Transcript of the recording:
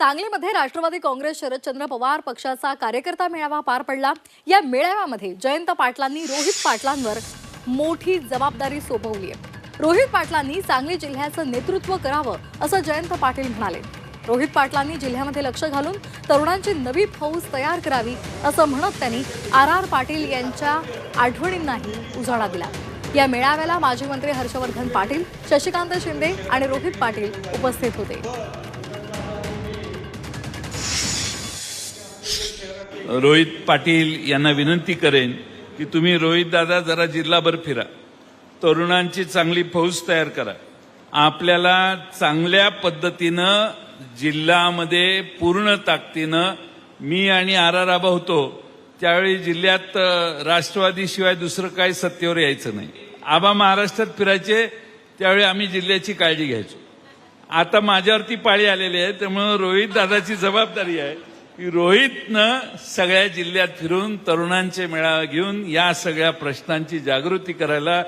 सांगलीमध्ये राष्ट्रवादी काँग्रेस शरदचंद्र पवार पक्षाचा कार्यकर्ता मेळावा पार पडला. या मेळाव्यामध्ये जयंत पाटलांनी रोहित पाटलांवर मोठी जबाबदारी सोपवली आहे. रोहित पाटलांनी सांगली जिल्ह्याचं नेतृत्व करावं असं जयंत पाटील म्हणाले. रोहित पाटलांनी जिल्ह्यामध्ये लक्ष घालून तरुणांची नवी फौज तयार करावी असं म्हणत त्यांनी आर आर पाटील यांच्या आठवणींनाही उजाळा दिला. या मेळाव्याला माजी मंत्री हर्षवर्धन पाटील शशिकांत शिंदे आणि रोहित पाटील उपस्थित होते. रोहित पाटील यांना विनंती करेन की तुम्ही रोहित दादा जरा जिल्हाभर फिरा. तरुणांची चांगली फौज तयार करा. आपल्याला चांगल्या पद्धतीनं जिल्ह्यामध्ये पूर्ण ताकदीनं मी आणि आर आर आबा होतो त्यावेळी जिल्ह्यात राष्ट्रवादीशिवाय दुसरं काही सत्तेवर यायचं नाही. आबा महाराष्ट्रात फिरायचे त्यावेळी आम्ही जिल्ह्याची काळजी घ्यायचो. आता माझ्यावरती पाळी आलेली आहे त्यामुळे रोहित दादाची जबाबदारी आहे. की रोहितनं सगळ्या जिल्ह्यात फिरून तरुणांचे मेळावे घेऊन या सगळ्या प्रश्नांची जागृती करायला